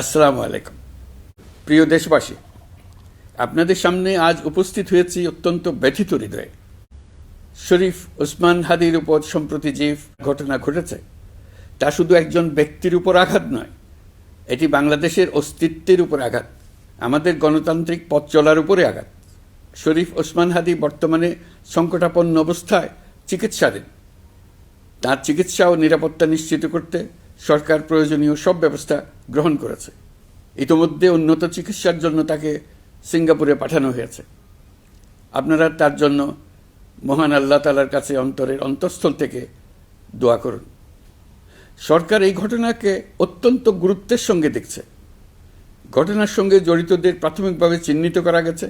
আসসালামু আলাইকুম। প্রিয় দেশবাসী, আপনাদের সামনে আজ উপস্থিত হয়েছি অত্যন্ত ব্যথিত হৃদয়ে। শরীফ ওসমান হাদির উপর সম্প্রতি যে ঘটনা ঘটেছে, তা শুধু একজন ব্যক্তির উপর আঘাত নয়, এটি বাংলাদেশের অস্তিত্বের উপর আঘাত, আমাদের গণতান্ত্রিক পথ চলার উপরে আঘাত। শরীফ ওসমান হাদি বর্তমানে সংকটাপন্ন অবস্থায় চিকিৎসাধীন। তার চিকিৎসা ও নিরাপত্তা নিশ্চিত করতে সরকার প্রয়োজনীয় সব ব্যবস্থা গ্রহণ করেছে। ইতোমধ্যে উন্নত চিকিৎসার জন্য তাকে সিঙ্গাপুরে পাঠানো হয়েছে। আপনারা তার জন্য মহান আল্লাহ তালার কাছে অন্তরের অন্তঃস্থল থেকে দোয়া করুন। সরকার এই ঘটনাকে অত্যন্ত গুরুত্বের সঙ্গে দেখছে। ঘটনার সঙ্গে জড়িতদের প্রাথমিকভাবে চিহ্নিত করা গেছে।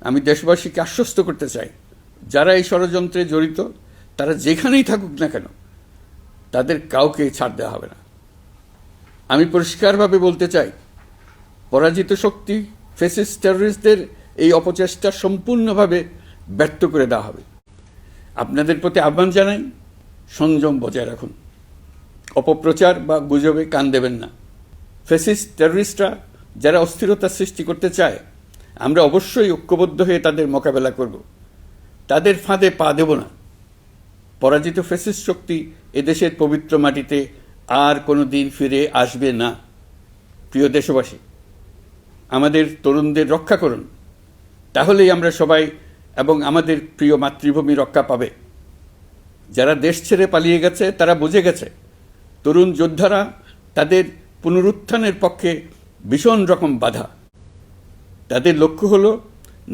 আমি দেশবাসীকে আশ্বস্ত করতে চাই, যারা এই ষড়যন্ত্রে জড়িত, তারা যেখানেই থাকুক না কেন, তাদের কাউকে ছাড় দেওয়া হবে না। আমি পরিষ্কারভাবে বলতে চাই, পরাজিত শক্তি ফেসিস টেররিস্টদের এই অপচেষ্টা সম্পূর্ণভাবে ব্যর্থ করে দেওয়া হবে। আপনাদের প্রতি আহ্বান জানাই, সংযম বজায় রাখুন। অপপ্রচার বা গুজবে কান দেবেন না। ফেসিস টেররিস্টরা যারা অস্থিরতা সৃষ্টি করতে চায়, আমরা অবশ্যই ঐক্যবদ্ধ হয়ে তাদের মোকাবেলা করব। তাদের ফাঁদে পা দেব না। পরাজিত ফেসিস শক্তি এদেশের পবিত্র মাটিতে আর কোনো দিন ফিরে আসবে না। প্রিয় দেশবাসী, আমাদের তরুণদের রক্ষা করুন, তাহলেই আমরা সবাই এবং আমাদের প্রিয় মাতৃভূমি রক্ষা পাবে। যারা দেশ ছেড়ে পালিয়ে গেছে, তারা বুঝে গেছে, তরুণ যোদ্ধারা তাদের পুনরুত্থানের পক্ষে ভীষণ রকম বাধা। তাদের লক্ষ্য হল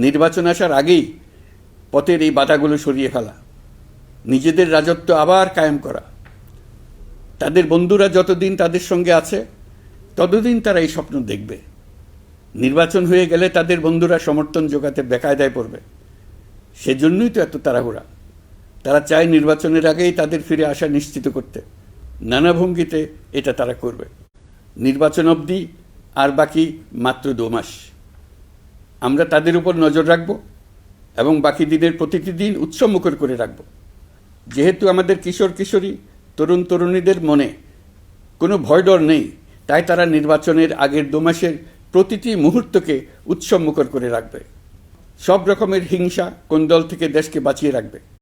নির্বাচন আসার আগেই পথের এই বাধাগুলো সরিয়ে ফেলা, নিজেদের রাজত্ব আবার কায়েম করা। তাদের বন্ধুরা যতদিন তাদের সঙ্গে আছে, ততদিন তারা এই স্বপ্ন দেখবে। নির্বাচন হয়ে গেলে তাদের বন্ধুরা সমর্থন জোগাতে বেকায়দায় পড়বে। সেজন্যই তো এত তাড়াহুড়া। তারা চায় নির্বাচনের আগেই তাদের ফিরে আসা নিশ্চিত করতে। নানা ভঙ্গিতে এটা তারা করবে। নির্বাচন অবধি আর বাকি মাত্র দু মাস। আমরা তাদের উপর নজর রাখব এবং বাকি দিনের প্রতিটি দিন উৎসবমুখর করে রাখব। যেহেতু আমাদের কিশোর কিশোরী তরুণ তরুণীদের মনে কোনো ভয় ডর নেই, তাই তারা নির্বাচনের আগের দু মাসের প্রতিটি মুহূর্তকে উৎসবমুখর করে রাখবে। সব রকমের হিংসা কোন দল থেকে দেশকে বাঁচিয়ে রাখবে।